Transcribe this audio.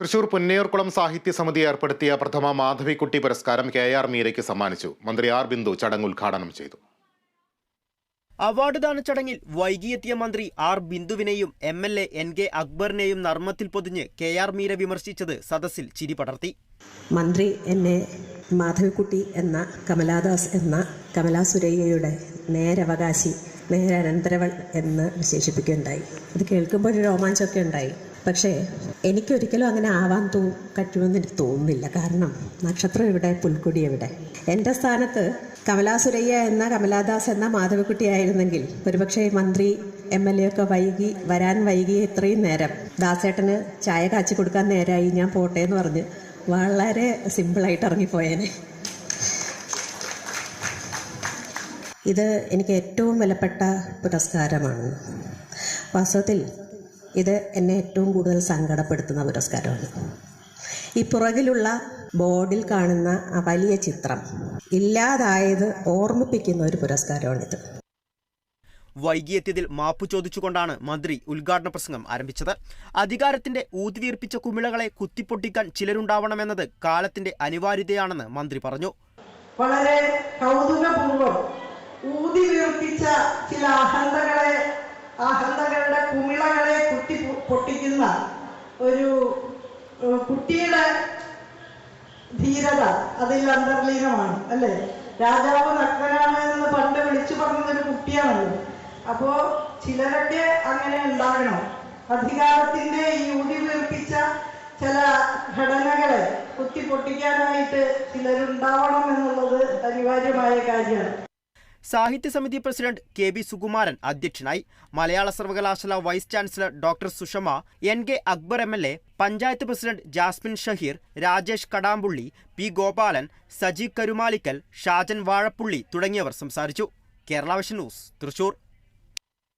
തൃശൂർ പുന്നയൂർകുളം സാഹിത്യ സമിതി ഏർപ്പെടുത്തിയ പ്രഥമ മാധവിക്കുട്ടി പുരസ്കാരം കെ ആർ മീരയ്ക്ക് സമ്മാനിച്ചു. മന്ത്രി ആർ ബിന്ദു ചടങ്ങ് ഉദ്ഘാടനം ചെയ്തു. അവാർഡ് ദാന ചടങ്ങിൽ വൈകിയെത്തിയ മന്ത്രി R ബിന്ദുവിനെയും M L A N K അക്ബറിനെയും നർമ്മത്തിൽ പൊതിഞ്ഞ് കെ ആർ മീര വിമർശിച്ചത് സദസ്സിൽ ചിരി പടർത്തി. മന്ത്രി എന്നെ മാധവിക്കുട്ടി എന്ന കമലാദാസ് എന്ന കമലാ സുരയ്യയുടെ നേരവകാശി നേരനന്തരവൾ എന്ന് വിശേഷിപ്പിക്കുകയുണ്ടായി. അത് കേൾക്കുമ്പോൾ ഒരു രോമാഞ്ചമൊക്കെ ഉണ്ടായി. പക്ഷേ എനിക്കൊരിക്കലും അങ്ങനെ ആവാൻ തോ പറ്റുമെന്ന് എനിക്ക് തോന്നുന്നില്ല. കാരണം നക്ഷത്രം ഇവിടെ പുൽക്കൊടി എവിടെ? എന്റെ സ്ഥാനത്ത് കമലാസുരയ്യ എന്ന കമലാദാസ് എന്ന മാധവിക്കുട്ടി ആയിരുന്നെങ്കിൽ ഒരുപക്ഷെ മന്ത്രി എം എൽ എ ഒക്കെ വൈകി വരാൻ വൈകി ഇത്രയും നേരം ദാസേട്ടന് ചായ കാച്ചി കൊടുക്കാൻ നേരമായി ഞാൻ പോട്ടെ എന്ന് പറഞ്ഞ് വളരെ സിമ്പിളായിട്ട് ഇറങ്ങിപ്പോയേനെ. ഇത് എനിക്ക് ഏറ്റവും വിലപ്പെട്ട പുരസ്കാരമാണ്. വാസ്തവത്തിൽ ഇത് എന്നെ ഏറ്റവും കൂടുതൽ സങ്കടപ്പെടുത്തുന്ന പുരസ്കാരമാണ്. ഈ പുറകിലുള്ള ബോർഡിൽ കാണുന്ന ആ വലിയ ചിത്രം ഇല്ലാതായത് ഓർമ്മിപ്പിക്കുന്ന ഒരു പുരസ്കാരമാണിത്. വൈകിയെത്തിയതിൽ മാപ്പ് ചോദിച്ചുകൊണ്ടാണ് മന്ത്രി ഉദ്ഘാടന പ്രസംഗം ആരംഭിച്ചത്. അധികാരത്തിന്റെ ഊതിവീർപ്പിച്ച കുമിളകളെ കുത്തിപ്പൊട്ടിക്കാൻ ചിലരുണ്ടാവണമെന്നത് കാലത്തിന്റെ അനിവാര്യതയാണെന്ന് മന്ത്രി പറഞ്ഞു. വളരെ കൗതുകപൂർവം ഊതിവീർപ്പിച്ച ചില അഹന്തകളുടെ കുമിളകളെ കുത്തി പൊ- പൊട്ടിക്കുന്ന ഒരു കുട്ടിയുടെ ധീരത അതിൽ അന്തർലീനമാണ് അല്ലേ? രാജാവ് നഗ്നനാണ് എന്ന് പണ്ട് വിളിച്ചു പറഞ്ഞൊരു കുട്ടിയാണല്ലോ അപ്പോ ചിലരൊക്കെ അങ്ങനെ ഉണ്ടാകണം. അധികാരത്തിന്റെ ഈ ഉടി വീർപ്പിച്ച ചില ഘടനകളെ കുത്തി പൊട്ടിക്കാനായിട്ട് ചിലരുണ്ടാവണം എന്നുള്ളത് അനിവാര്യമായ കാര്യമാണ്. സാഹിത്യ സമിതി പ്രസിഡന്റ് കെ ബി സുകുമാരൻ അധ്യക്ഷനായി മലയാള സർവകലാശാല vice chancellor doctor Sushama N K Akbar M L A panchayat president Jasmin Shaheer Rajesh Kadampully P Gopalan Saji Karumalikkal Shajan Vazhappully തുടങ്ങിയവർ സംസാരിച്ചു. Kerala vision news Thrissur.